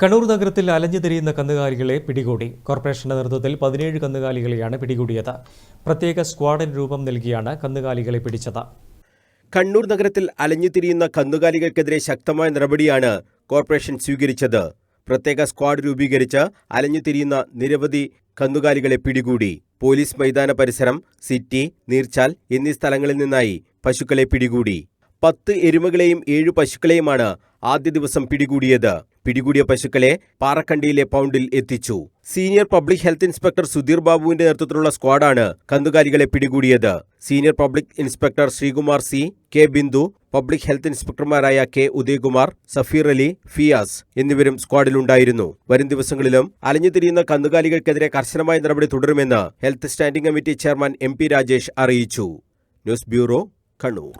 കണ്ണൂർ നഗരത്തിൽ അലഞ്ഞു തിരിയുന്ന കന്നുകാലികളെ പിടികൂടി. കോർപ്പറേഷന്റെ നേതൃത്വത്തിൽ പതിനേഴ് കന്നുകാലികളെയാണ് പിടികൂടിയത്. പ്രത്യേക സ്ക്വാഡിന് രൂപം നൽകിയാണ് കന്നുകാലികളെ പിടിച്ചത്. കണ്ണൂർ നഗരത്തിൽ അലഞ്ഞു തിരിയുന്ന കന്നുകാലികൾക്കെതിരെ ശക്തമായ നടപടിയാണ് കോർപ്പറേഷൻ സ്വീകരിച്ചത്. പ്രത്യേക സ്ക്വാഡ് രൂപീകരിച്ച് അലഞ്ഞു തിരിയുന്ന നിരവധി കന്നുകാലികളെ പിടികൂടി. പോലീസ് മൈതാന പരിസരം സിറ്റി നീർച്ചാൽ എന്നീ സ്ഥലങ്ങളിൽ നിന്നായി പശുക്കളെ പിടികൂടി. പത്ത് എരുമകളെയും ഏഴു പശുക്കളെയുമാണ് ആദ്യ ദിവസം പിടികൂടിയത്. പിടികൂടിയ പശുക്കളെ പാറക്കണ്ടിയിലെ പൗണ്ടിൽ എത്തിച്ചു. Senior public health inspector Sudheer ബാബുവിന്റെ നേതൃത്വത്തിലുള്ള സ്ക്വാഡാണ് കന്നുകാലികളെ പിടികൂടിയത്. Senior public inspector Sreekumar C K Bindu public health ഇൻസ്പെക്ടർമാരായ K Udayakumar Safeer Ali Fiyas എന്നിവരും സ്ക്വാഡിലുണ്ടായിരുന്നു. വരും ദിവസങ്ങളിലും അലഞ്ഞുതിരിയുന്ന കന്നുകാലികൾക്കെതിരെ കർശനമായ നടപടി തുടരുമെന്ന് health standing committee chairman M Rajesh അറിയിച്ചു. News bureau Kannur.